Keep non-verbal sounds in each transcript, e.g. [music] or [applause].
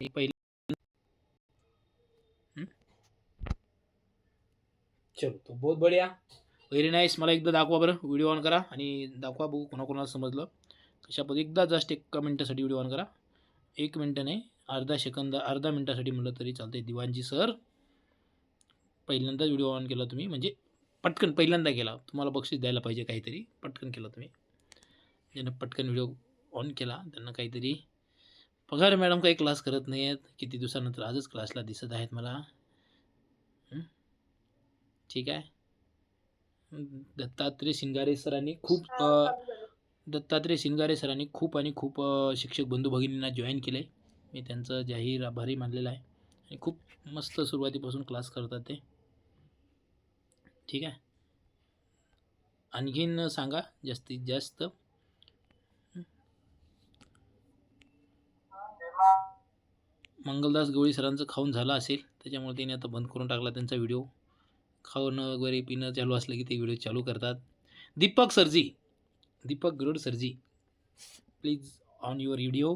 हे पहिले? चलो तो बहुत बढिया. Very nice. मला एकदा दाखवा बरं व्हिडिओ ऑन करा आणि दाखवा बघू कोणाकोणाला समजलं. कशा पद्धती एकदा जस्ट एका मिनटासाठी व्हिडिओ ऑन करा. एक मिनटं नाही अर्धा सेकंद अर्धा मिनटासाठी म्हणलं तरी चालतंय. दिवाणजी सर पहिल्यांदाच व्हिडिओ ऑन केला तुम्ही. म्हणजे पटकन पहिल्यांदा केला. तुम्हाला बक्षीस द्यायला पाहिजे काहीतरी. पटकन केलं तुम्ही. ज्यानं पटकन व्हिडिओ ऑन केला त्यांना काहीतरी पगार मॅडम काही क्लास करत नाही आहेत किती दिवसानंतर आजच क्लासला दिसत आहेत मला? ठीक आहे. दत्तात्रय शिंगारे सरांनी खूप दत्तात्रय शिंगारे सरांनी खूप आणि खूप शिक्षक बंधू भगिनींना जॉईन केलं. आहे मी त्यांचं जाहीर आभारी मानलेलं आहे. आणि खूप मस्त सुरुवातीपासून क्लास करतात ते. ठीक आहे. आणखीन सांगा जास्तीत जास्त मंगलदास गवळी सरांचं खाऊन झालं असेल त्याच्यामुळे त्यांनी आता बंद करून टाकला त्यांचा व्हिडिओ खाणं वगैरे पिणं चालू असलं की ते व्हिडिओ चालू करतात. दीपक सरजी दीपक गरुड सरजी please on your video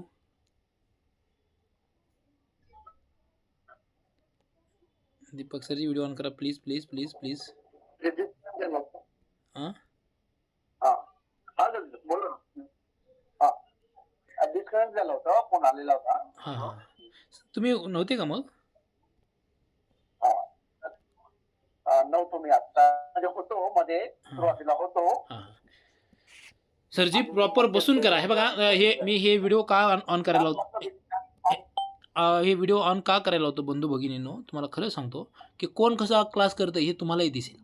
Deepak सरजी व्हिडिओ ऑन करा प्लीज प्लीज प्लीज प्लीज हां? बोला हा. डिस्कनेक्ट झाला होता फोन आलेला होता. हां हां. तुम्ही नव्हते का मग? हा. अ, नव्हतो मी आता म्हणजे होतो मध्ये सुरुवातीला होतो. सरजी प्रॉपर बसून करा. हे बघा हे मी हे व्हिडिओ का ऑन करायला होतो हे व्हिडिओ ऑन का करायला होतो बंधू भगिनींनो? तुम्हाला खरं सांगतो की कोण कसा क्लास करतं हे तुम्हालाही दिसेल.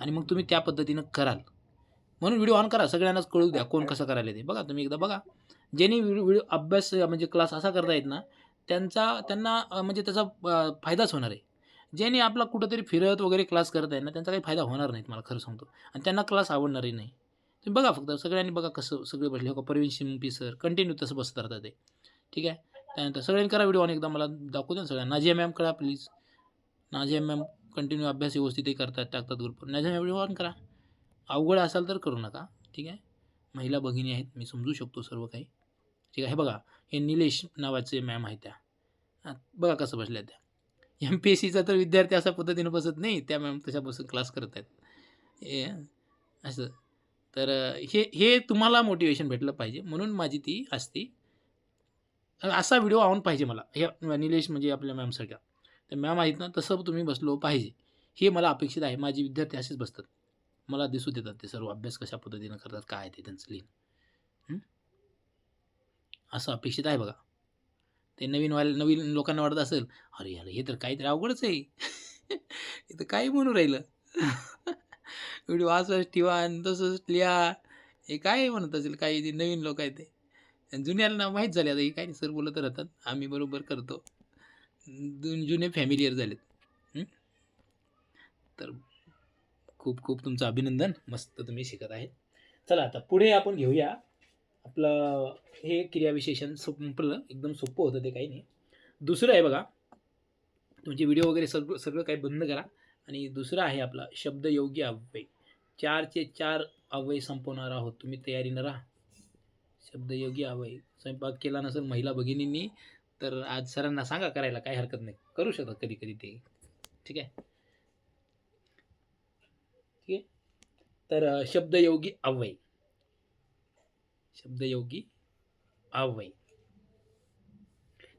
आणि मग तुम्ही त्या पद्धतीनं कराल. म्हणून व्हिडिओ ऑन करा. सगळ्यांनाच कळू द्या कोण कसं करायला ते बघा तुम्ही एकदा बघा. ज्यांनी व्हिडिओ अभ्यास म्हणजे क्लास असा करता येत ना त्यांचा त्यांना म्हणजे त्याचा फायदाच होणार आहे. ज्यांनी आपला कुठंतरी फिरत वगैरे क्लास करत आहे ना त्यांचा काही फायदा होणार नाही मला खरं सांगतो. आणि त्यांना क्लास आवडणारही नाही. तुम्ही बघा फक्त सगळ्यांनी बघा कसं सगळे बसले. हो का परवीन शिंपी सर कंटिन्यू तसं बसत राहतात ते. ठीक आहे? त्यानंतर सगळ्यांनी करा व्हिडिओ आणि एकदा मला दाखवू द्या ना सगळ्यांना. नाझिया मॅम करा प्लीज नाझिया मॅम कंटिन्यू अभ्यास व्यवस्थितही करतात टाकतात ग्रुपवर नाझिया मॅम व्हिडिओ ऑन करा. अवघड असाल तर करू नका. ठीक आहे? महिला भगिनी आहेत मी समजू शकतो सर्व काही. ठीक आहे? बघा हे निलेश नावाचे मॅम आहेत त्या. हां, बघा कसं बसल्या त्या. एम पी एस सीचा तर विद्यार्थी अशा पद्धतीनं बसत नाही त्या मॅम तशा बसून क्लास करत आहेत. हे असं. तर हे हे तुम्हाला मोटिवेशन भेटलं पाहिजे म्हणून माझी ती असते असा व्हिडिओ आवून पाहिजे मला. हे निलेश म्हणजे आपल्या मॅमसारख्या तर मॅम आहेत ना तसं तुम्ही बसलो पाहिजे. हे मला अपेक्षित आहे माझे विद्यार्थी असेच बसतात. मला दिसू देतात ते सर्व अभ्यास कशा पद्धतीनं करतात काय आहे ते त्यांचं लिहिण. असं अपेक्षित आहे बघा. ते नवीन व्हायला नवीन लोकांना वाटत असेल अरे यार हे तर काहीतरी अवघडच आहे. [laughs] हे तर काही म्हणून राहिलं. [laughs] व्हिडिओ असंच ठेवा आणि तसंच लिहा. हे काय म्हणत असेल काही जे नवीन लोक आहेत ते. आणि जुन्याला माहीत झाले आता हे काही नाही सर बोलत राहतात. आम्ही बरोबर करतो. दोन जुने फॅमिलीयर झालेत. तर खूप खूप तुमचं अभिनंदन. मस्त तुम्ही शिकत आहेत चला आता पुढे आपण घेऊया. आपलं हे क्रियाविशेषण संपलं एकदम सोपं होतं ते काही नाही. दुसरं आहे बघा तुमचे व्हिडिओ वगैरे सगळं सगळं काही बंद करा. आणि दुसरं आहे आपला शब्दयोगी अव्यय. चारचे चार अव्यय संपवणार आहोत. तुम्ही तयारीनं राहा. शब्दयोगी अव्यय. स्वयंपाक केला नसेल महिला भगिनींनी तर आज सरांना सांगा करायला काही हरकत नाही. करू शकता कधी कधी ते. ठीक आहे? ठीक आहे? तर शब्दयोगी अव्यय. शब्दयोगी अव्यय.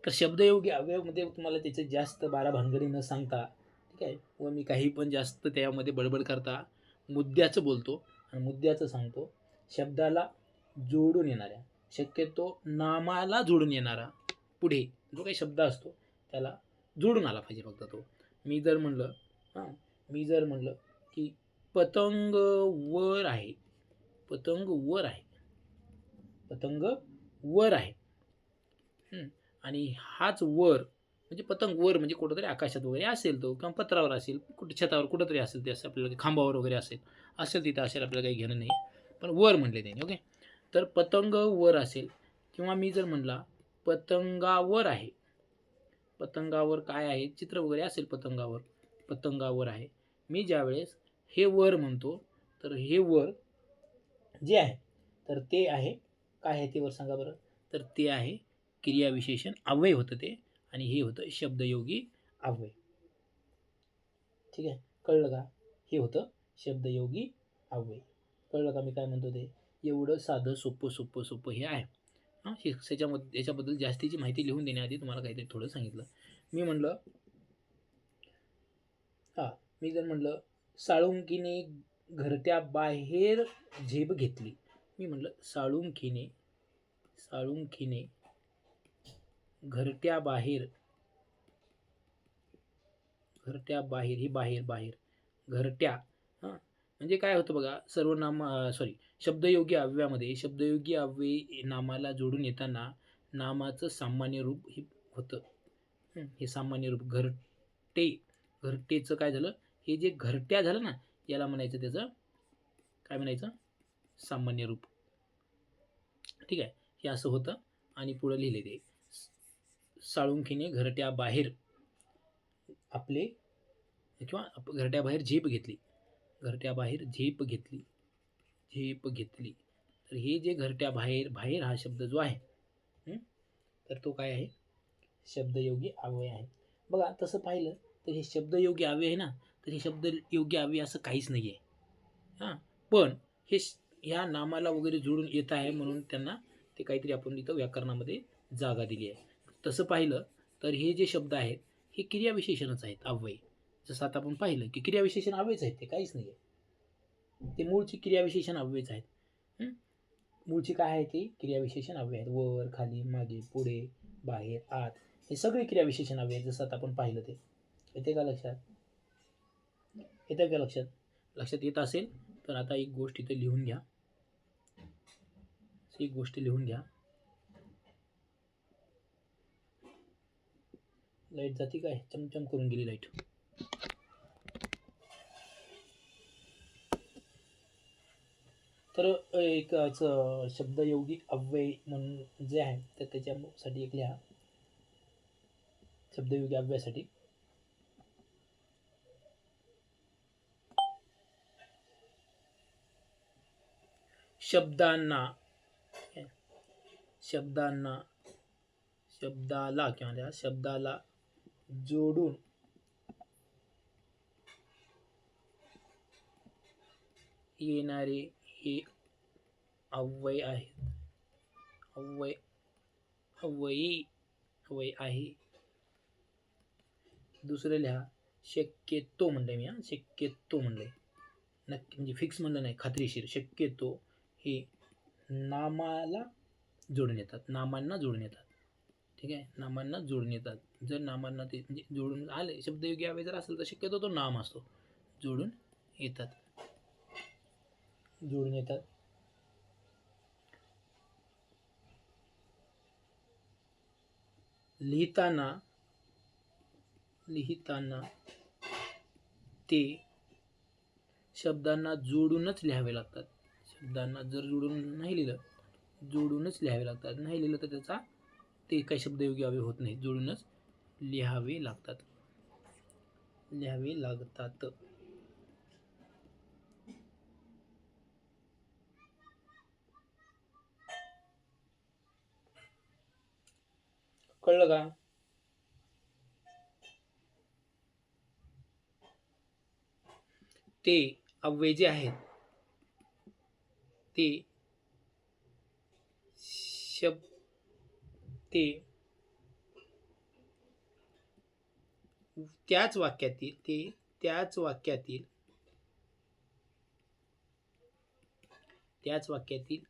तर शब्दयोगी अवयवमध्ये तुम्हाला त्याचे जास्त बारा भानगडी न सांगता ठीक आहे व मी काही पण जास्त त्यामध्ये बडबड करता मुद्द्याचं बोलतो आणि मुद्द्याचं सांगतो. शब्दाला जोडून येणाऱ्या शक्यतो नामाला जोडून येणारा पुढे जो काही शब्द असतो त्याला जोडून आला पाहिजे फक्त तो. मी जर म्हणलं हां मी जर म्हणलं की पतंग वर आहे पतंग वर आहे पतंग वर आहे. आणि हाच वर म्हणजे पतंग वर म्हणजे कुठंतरी आकाशात वगैरे असेल तो किंवा पत्रावर असेल कुठे छतावर कुठंतरी असेल ते असं आपल्याला काही खांबावर वगैरे असेल असेल तिथं असेल आपल्याला काही घेणं नाही. पण वर म्हणले त्यांनी ओके? तर पतंग वर असेल किंवा मी जर म्हणला पतंगावर आहे पतंगावर काय आहे? चित्र वगैरे असेल पतंगावर पतंगावर आहे. मी ज्यावेळेस हे वर म्हणतो तर हे वर जे आहे तर ते आहे काय आहे ते वर सांगा बरं. तर ते आहे क्रियाविशेषण अव्यय होतं ते आणि हे होतं शब्दयोगी अव्यय. ठीक आहे? कळलं का? हे होतं शब्दयोगी अव्यय. कळलं का मी काय म्हणतो ते? एवढं साधं सोपं सोपं सोपं हे आहे. हां? हे त्याच्यामध्ये याच्याबद्दल जास्तीची माहिती लिहून देण्याआधी तुम्हाला काहीतरी थोडं सांगितलं. मी म्हणलं हां मी जर म्हणलं साळुंकीने घरट्या बाहेर झेप घेतली. मी म्हणलं साळुंखिने साळुंकीने घरट्या बाहेर घरट्या बाहेर ही बाहेर बाहेर घरट्या हां. म्हणजे काय होतं बघा सर्वनाम सॉरी शब्दयोगी अव्यामध्ये शब्दयोगी अव्यय नामाला जोडून येताना नामाचं सामान्य रूप हे होतं. हे सामान्य रूप घरटे घरटेचं काय झालं? हे जे घरट्या झालं ना याला म्हणायचं त्याचं काय म्हणायचं? सामान्य रूप. ठीक आहे? हे असं होतं आणि पुढं लिहिले ते. साळुंखीने घरट्याबाहेर आपले किंवा आप- घरट्याबाहेर झेप घेतली. घरट्याबाहेर झेप घेतली. झेप घेतली. तर हे जे घरट्याबाहेर बाहेर हा शब्द जो आहे तर तो काय आहे? शब्दयोगी अव्यय आहे. बघा तसं पाहिलं तर हे शब्दयोगी अव्यय आहे ना? तर हे शब्दयोगी अव्यय असं काहीच नाही आहे हां? पण हे या ह्या नामाला वगैरे जोडून येत आहे म्हणून त्यांना ते काहीतरी आपण इथं व्याकरणामध्ये जागा दिली आहे. तसं पाहिलं तर हे जे शब्द आहेत हे क्रियाविशेषणच आहेत अव्यय. जसं आता आपण पाहिलं की क्रियाविशेषण अव्ययच आहेत ते काहीच नाही आहे ते मूळची क्रियाविशेषण अव्ययच आहेत. मूळचे मूळची काय आहे ते? क्रियाविशेषण अव्यय आहेत. वर खाली मागे पुढे बाहेर आत हे सगळे क्रियाविशेषण अव्यय आहेत जसं आता आपण पाहिलं ते. येते का लक्षात? येतं का लक्षात? लक्षात येत असेल तर आता एक गोष्ट इथे लिहून घ्या. एक गोष्ट लिहून घ्या. लाइट जाती काय चमचम करून गेली लाइट तर एक शब्दयोगी अव्यय म्हणून जे आहे तर त्याच्यासाठी एक लिहा. शब्दयोगी अव्ययासाठी. शब्दांना शब्दांना शब्दाला किंवा त्या शब्दाला जोडून. येणारे हे अव्यय आहेत. अव्यय अव्ययी अव्यय आहे. दुसरं लिहा शक्यतो म्हणलं मी हां. शक्यतो म्हणलंय. नक्की म्हणजे फिक्स म्हणलं नाही खात्रीशीर. शक्यतो हे नामाला जोडून येतात. नामांना जोडून येतात. ठीक आहे? नामांना जोडून येतात. जर नामांना ते म्हणजे जोडून आले शब्दयोगी अव्यय जर असेल तर शक्यतो तो नाम असतो. जोडून येतात. जोडून येतात. लिहिताना लिहिताना ते शब्दांना जोडूनच लिहावे लागतात. शब्दांना जर जोडून नाही लिहिलं जोडूनच लिहावे लागतात. नाही लिहिलं तर त्याचा ते काही शब्दयोगी हवे होत नाही जोडूनच लिहावे लागतात. लिहावे लागतात. कळलं का? ते अव्यय जे आहेत ते शब ते त्याच वाक्यातील ते त्याच वाक्यातील त्याच वाक्यातील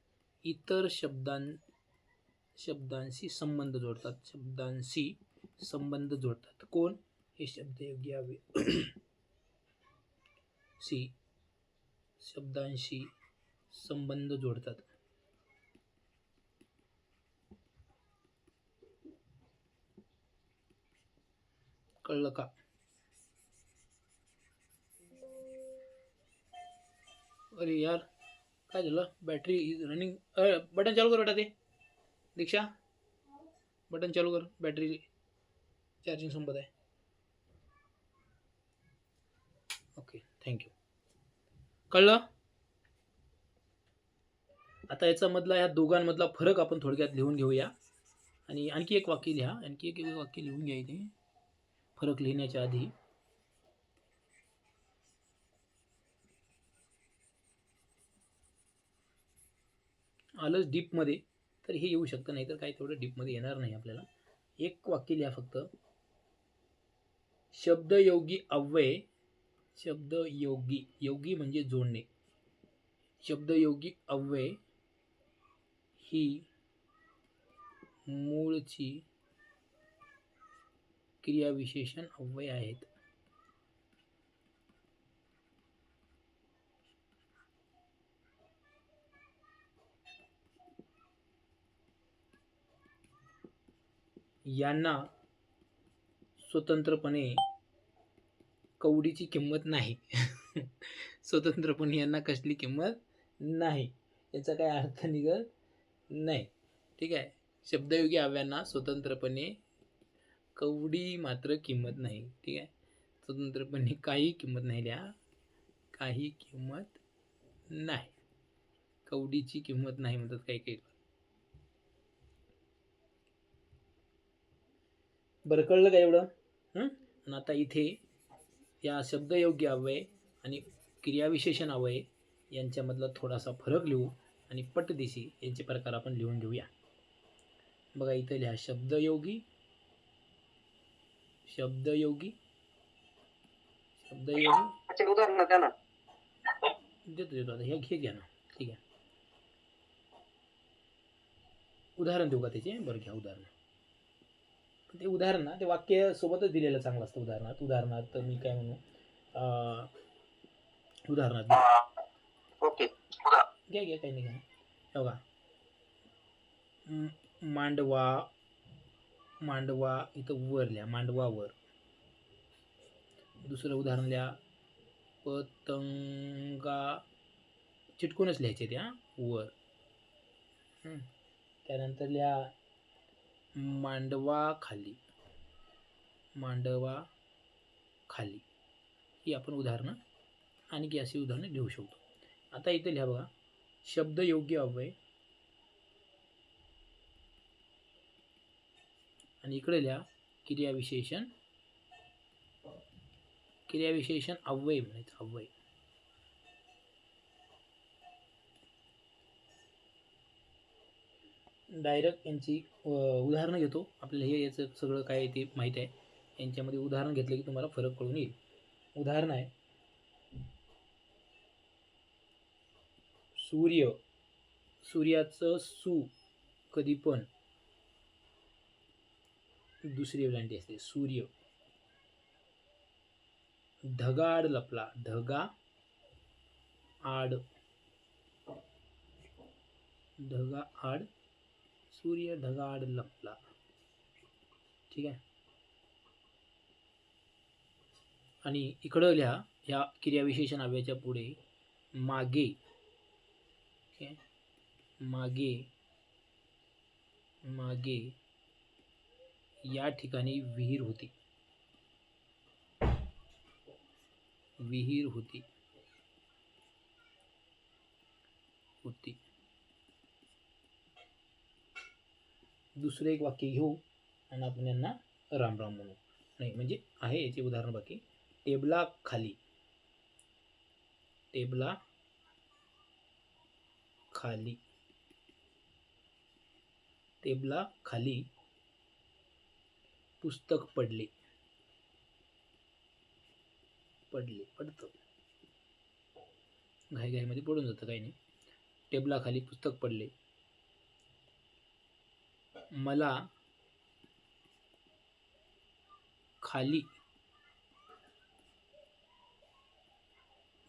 इतर शब्दां शब्दांशी संबंध जोडतात. शब्दांशी संबंध जोडतात. कोण? हे शब्द योग्य हवे. शी शब्दांशी संबंध जोडतात. कळलं का? अरे यार काय झालं? बॅटरी इज रनिंग बटन चालू कर बेटा ते. दीक्षा बटन चालू कर. बॅटरी चार्जिंग संपत आहे. ओके थँक्यू कळलं? आता याच्यामधला ह्या दोघांमधला फरक आपण थोडक्यात लिहून घेऊया. आणि आणखी एक वाक्य लिहा. आणखी एक एक वाक्य लिहून घ्या इथे. फरक लिहिण्याच्या आधी आलंच डीपमध्ये तर हे येऊ शकतं नाही तर काही तेवढं डीपमध्ये येणार नाही आपल्याला. एक वाक्य लिहा फक्त. शब्दयोगी अव्यय शब्दयोगी योगी म्हणजे जोडणे. शब्दयोगी अव्यय ही मूळची क्रियाविशेषण अव्यय आहेत. यांना स्वतंत्रपणे कवडीची किंमत नाही. [laughs] स्वतंत्रपणे यांना कसली किंमत नाही? याचा काय अर्थ निघत नाही. ठीक आहे. शब्दयोगी अव्यांना स्वतंत्रपणे कवडी मात्र किंमत नाही ठीक आहे? स्वतंत्रपणे काही किंमत नाही द्या काही किंमत नाही. कवडीची किंमत नाही म्हणतात काही काही बरं कळलं का एवढं? आणि आता इथे या शब्दयोग्य अव्यय आणि क्रियाविशेषण अव्यय यांच्यामधला थोडासा फरक लिहू आणि पटदिशी यांचे प्रकार आपण लिहून घेऊया. बघा इथं लिहा शब्दयोगी शब्दयोगी? शब्दयोगी? उदाहरण द्या ना. देतो देतो. आता हे घे घ्या ना. ठीक आहे. उदाहरण देऊ का त्याचे? बरं घ्या उदाहरण. ते उदाहरण ना ते वाक्य सोबतच दिलेलं चांगलं असतं उदाहरणार्थ उदाहरणार्थ मी काय म्हणू? अं, उदाहरणार्थ ओके घ्या घ्या काही नाही घ्या. हे बघा. म- मांडवा मांडवा इथं वर लिहा मांडवावर. दुसरं उदाहरण लिहा. पतंगा चिटकूनच लिहायचे त्या वर. त्यानंतर लिहा मांडवा खाली मांडवा खाली ही आपण उदाहरणं आणखी अशी उदाहरणं लिहू शकतो. आता इथे लिहा बघा. शब्द योग्य अव्यय आणि इकडे लिहा क्रियाविशेषण. क्रियाविशेषण अव्यय म्हणायचं अव्यय. डायरेक्ट यांची उदाहरणं घेतो. आपल्याला हे याचं सगळं काय ते माहीत आहे. यांच्यामध्ये उदाहरण घेतलं की तुम्हाला फरक कळून येईल. उदाहरण आहे. सूर्य. सूर्याचं सू कधी पण दुसरी वेलांटी असते. सूर्य. ढगाड लपला. ढगा आड. ढगा आड. सूर्य ढगाड लपला. ठीक आहे? आणि इकडं लिहा ह्या क्रियाविशेषण अव्याच्या पुढे मागे. ठीक आहे? मागे. मागे. या ठिकाणी विहीर होती. विहीर होती. होती. दुसरं एक वाक्य घेऊ आणि आपण यांना राम राम म्हणू. नाही म्हणजे आहे याचे उदाहरण बाकी. टेबला खाली. टेबला खाली. टेबला खाली. पुस्तक पडले. पडले पडतं. घाईघाईमध्ये पडून जातं काही नाही. टेबलाखाली पुस्तक पडले. मला खाली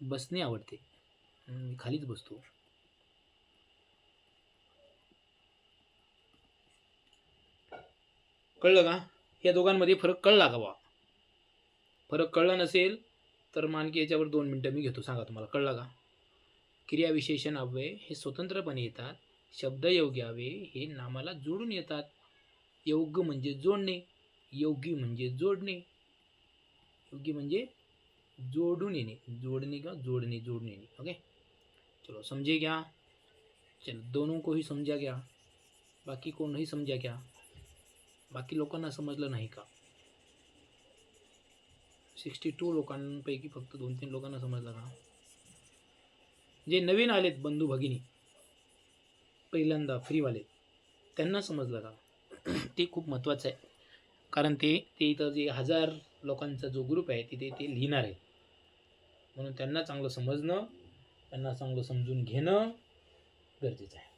बसणे आवडते. मी खालीच बसतो. कळलं का? या दोघांमध्ये फरक कळला का बा फरक कळला नसेल तर मानकी याच्यावर दोन मिनटं मी घेतो. सांगा तुम्हाला कळला का? क्रियाविशेषण अव्यय हे स्वतंत्रपणे येतात. शब्द योग्य अव्यय हे नामाला जोडून येतात. योग्य म्हणजे जोडणे योगी म्हणजे जोडणे. योग्य म्हणजे जोडून येणे. जोडणे किंवा जोडणे जोडून येणे. ओके? चलो समझे क्या चलो दोनों को ही समझा गया बाकी को नहीं समझा क्या बाकी लोकांना समजलं नाही का? सिक्स्टी टू लोकांपैकी फक्त दोन तीन लोकांना समजलं का जे नवीन आलेत बंधू भगिनी पहिल्यांदा फ्रीवाले त्यांना समजलं का? ते खूप महत्त्वाचं आहे. कारण ते ते इथं जे हजार लोकांचा जो ग्रुप आहे तिथे ते लिहिणार आहे. म्हणून त्यांना चांगलं समजणं त्यांना चांगलं समजून घेणं गरजेचं आहे.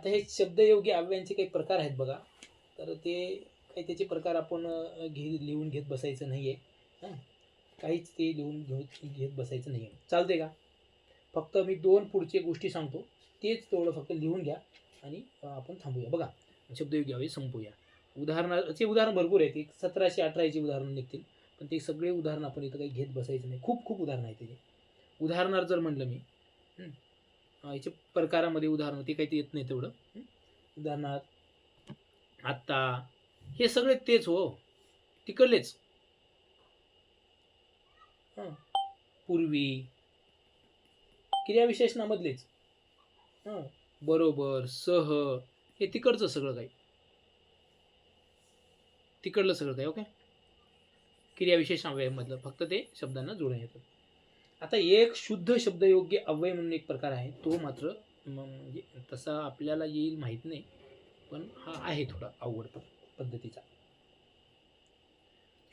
आता हे शब्दयोगी अव्ययांचे काही प्रकार आहेत बघा. तर ते काही त्याचे प्रकार आपण घे लिहून घेत बसायचं नाही आहे हां? काहीच ते लिहून घेऊ घेत बसायचं नाही आहे चालते का? फक्त मी दोन पुढचे गोष्टी सांगतो. तेच तेवढं फक्त लिहून घ्या आणि आपण थांबूया. बघा शब्दयोगी अव्यय संपूया. उदाहरणाचे उदाहरण भरपूर आहेत. एक सतराशे अठराचे उदाहरण निघतील. पण ते सगळे उदाहरण आपण इथं काही घेत बसायचं नाही. खूप खूप उदाहरणं आहेत त्याचे उदाहरणार्थ जर म्हणलं मी याच्या प्रकारामध्ये उदाहरणं ते काही ते येत नाही तेवढं. उदाहरणार्थ आत्ता हे सगळे तेच हो. तिकडलेच. पूर्वी क्रियाविशेषणामधलेच. हां? बरोबर सह हे तिकडचं सगळं काही. तिकडलं सगळं काही ओके? क्रियाविशेष मधलं फक्त ते शब्दांना जोडून येतं. आता एक शुद्ध शब्दयोग्य अव्यय म्हणून एक प्रकार आहे तो मात्र म्हणजे तसा आपल्याला येईल माहीत नाही पण हा आहे थोडा अवघड पद्धतीचा.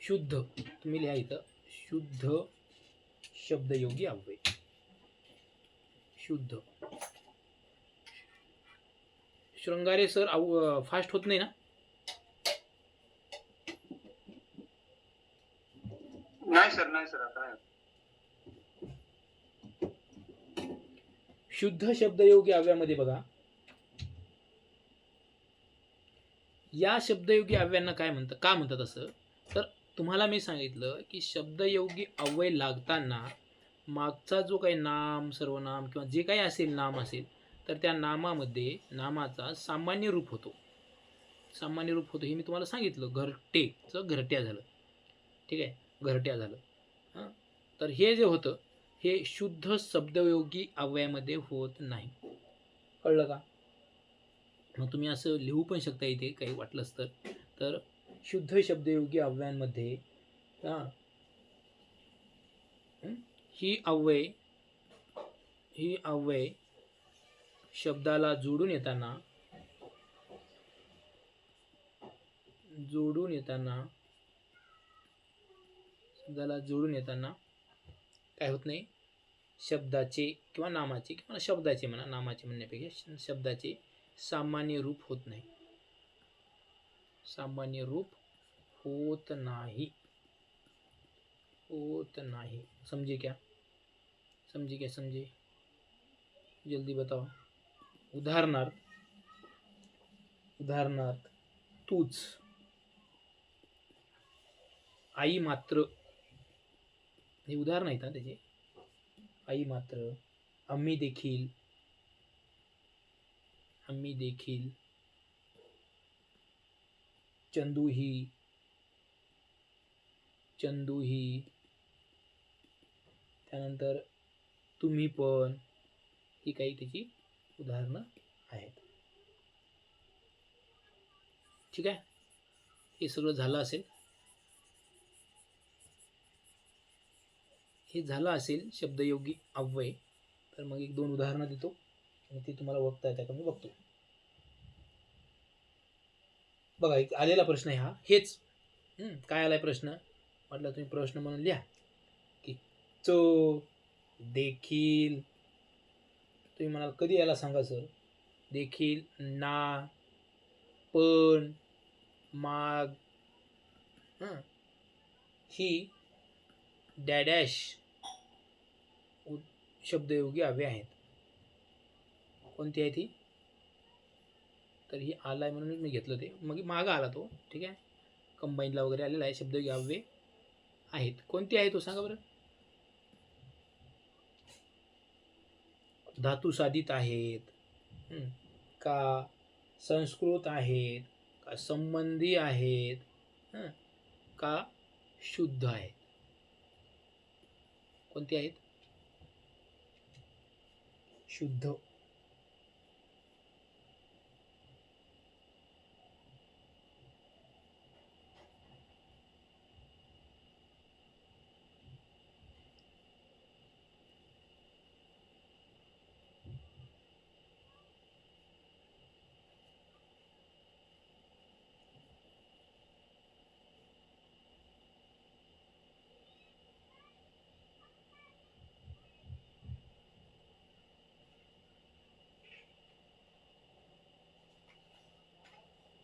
शुद्ध तुम्ही लिहा इथं शुद्ध शब्दयोगी अव्यय. शुद्ध. शृंगारे सर अव फास्ट होत नाही ना? नाही सर नाही सर आता शुद्ध शब्दयोगी अव्यामध्ये बघा. या शब्दयोगी अव्यांना काय म्हणतात का म्हणतात असं? तर तुम्हाला मी सांगितलं की शब्दयोगी अव्यय लागताना मागचा जो काही नाम सर्वनाम किंवा जे काही असेल नाम असेल तर त्या नामामध्ये नामाचा सामान्य रूप होतो. सामान्य रूप होतो हे मी तुम्हाला सांगितलं. घरटेचं घरट्या झालं. ठीक आहे? घरट्या झालं. हां? तर हे जे होतं हे शुद्ध शब्दयोगी अव्ययामध्ये होत नाही. कळलं का? मग तुम्ही असं लिहू पण शकता इथे काही वाटलंच तर. तर शुद्ध शब्दयोगी अव्ययांमध्ये हां. ही? अव्यय ही अव्यय शब्दाला जोडून येताना जोडून येताना शब्दाला जोडून येताना काय होत नाही. शब्दाचे किंवा नामाचे किंवा शब्दाचे म्हणा, नामाचे म्हणण्यापेक्षा श- शब्दाचे सामान्य रूप होत नाही. सामान्य रूप होत नाही. होत नाही. समझे क्या? समझे क्या समझे जल्दी बताओ. उदाहरणार्थ उदाहरणार्थ, तूच. आई मात्र हे उदाहरण आहेत ना त्याचे. आई मात्र आम्ही देखील आम्ही देखील चंदू ही चंदू ही त्यानंतर तुम्ही पण ही काही त्याची उदाहरणं आहेत. ठीक आहे? हे सगळं झालं असेल. हे झालं असेल शब्दयोगी अव्यय तर मग एक दोन उदाहरणं देतो आणि ते तुम्हाला बघता येतं का मी बघतो. बघा एक आलेला प्रश्न आहे हा. हेच. काय आलाय प्रश्न? म्हटलं तुम्ही प्रश्न म्हणून लिहा. की चो देखील. तुम्ही म्हणाल कधी यायला सांगा सर? देखील ना पण माग. हां. ही डॅडॅश शब्दयोगी हवे आहेत. कोणती आहे ती? तर ही आहे म्हणून मी घेतलं ते. मग मागं आला तो ठीक आहे? कंबाईनला वगैरे आलेला आहे शब्दयोगी हवे आहेत. कोणती आहे तो सांगा बरं? धातू साधित आहेत. का संस्कृत आहेत? का संबंधी आहेत? का शुद्ध आहेत? कोणती आहेत? शुद्ध.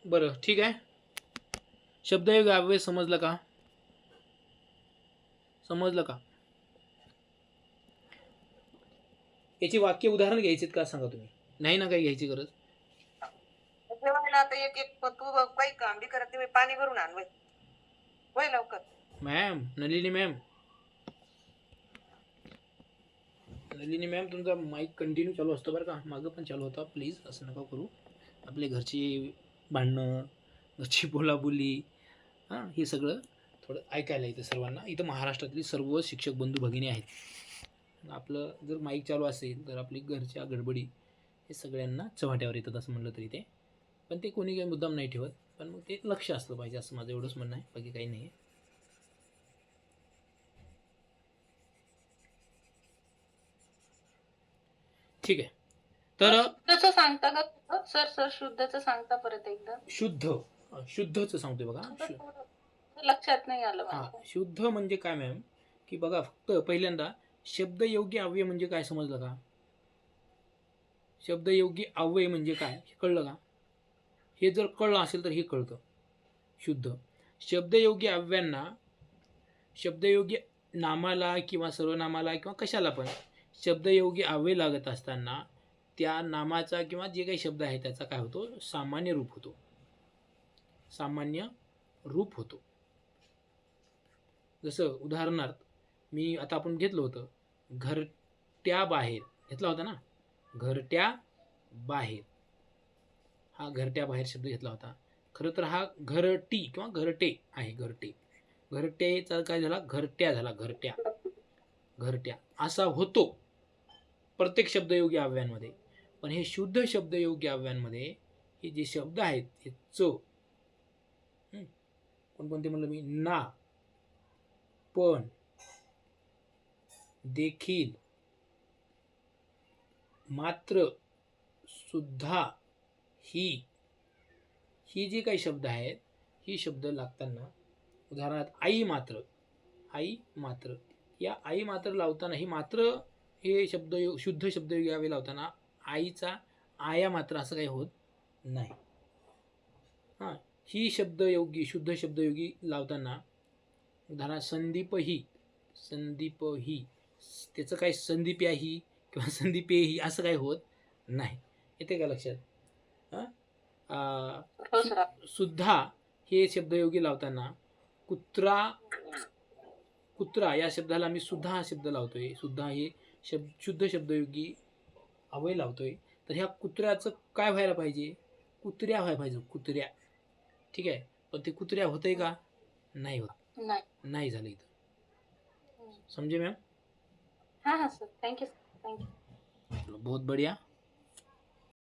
बरं ठीक आहे. शब्दयोग अव्यय समजलं का? समजलं का? याची वाक्य उदाहरण घ्यायचेत का सांगा तुम्ही? नाही ना काही घ्यायची गरज? जेवायला आता एक एक तू बघ बाई काम बी करत नाही बाई, पाणी भरून आण वय लवकर. Ma'am Nalini ma'am. Nalini ma'am तुमचा माईक कंटिन्यू चालू असतो बरं का? मागं पण चालू होता प्लीज असं नका करू. आपले घरची भांडणं घरची बोलाबोली हां हे सगळं थोडं ऐकायला येतं सर्वांना. इथं महाराष्ट्रातली सर्व शिक्षक बंधू भगिनी आहेत. आपलं जर माईक चालू असेल तर आपली घरच्या गडबडी हे सगळ्यांना चव्हाट्यावर येतात असं म्हणलं तरी ते. पण ते कोणी काही मुद्दाम नाही ठेवत. पण मग ते लक्ष असलं पाहिजे असं माझं एवढंच म्हणणं आहे. बाकी काही नाही आहे. ठीक आहे. तर तसं सांगता का? सर सर शुद्धचं सांगता परत एकदा. शुद्ध. शुद्धचं सांगतोय बघा. शु- लक्षात नाही आलं हा माझ्या. शुद्ध म्हणजे काय मॅम? की बघा फक्त पहिल्यांदा शब्दयोग्य अव्यय म्हणजे काय समजलं का? शब्दयोग्य अव्यय म्हणजे काय? हे कळलं का? हे जर कळलं असेल तर हे कळतं. शुद्ध. शब्दयोग्य अव्ययांना शब्दयोग्य नामाला किंवा सर्वनामाला किंवा कशाला पण शब्दयोगी अव्यय लागत असताना त्या नामाचा किंवा जे काही शब्द आहे त्याचा काय होतो? सामान्य रूप होतो. सामान्य रूप होतो. जसं उदाहरणार्थ मी आता आपण घेतलं होतं घरट्या बाहेर. घेतला होता ना? घरट्या बाहेर. हा घरट्या बाहेर शब्द घेतला होता. खरं तर हा घरटी किंवा घरटे आहे घरटे. घरटेचा काय झाला? घरट्या झाला घरट्या. घरट्या. असा होतो. प्रत्येक शब्दयोगी अव्यांमध्ये पण हे शुद्ध शब्दयोगी अव्यांमध्ये हे जे शब्द आहेत हे च. कोणकोणते म्हणलं मी? ना. पण. देखील. मात्र. सुद्धा. ही. ही जी काही शब्द आहेत ही शब्द लागताना उदाहरणार्थ आई मात्र. आई मात्र. या आई मात्र लावताना ही मात्र हे शब्द शुद्ध शब्द यावे लावताना आईचा आया मात्र असं काही होत नाही. हां ही शब्दयोगी शुद्ध शब्दयोगी लावताना उदाहरणार्थ संदीप ही संदीप ही त्याचं काय संदीप या ही किंवा संदीपे ही असं काही होत नाही. येते का लक्षात? हां हो सुद्धा हे शब्दयोगी लावताना कुत्रा कुत्रा या शब्दाला मी सुद्धा हा शब्द लावतोय. सुद्धा हे शब्द शुद्ध शब्दयोगी अवय लावतोय तर ह्या कुत्र्याचं काय व्हायला पाहिजे? कुत्र्या व्हायला पाहिजे कुत्र्या. ठीक आहे? पण ते कुत्र्या होतंय का? नाही होत. नाही. नाही झालं इथं. समजे मॅम हा हा सर थँक्यू बहुत बढ़िया.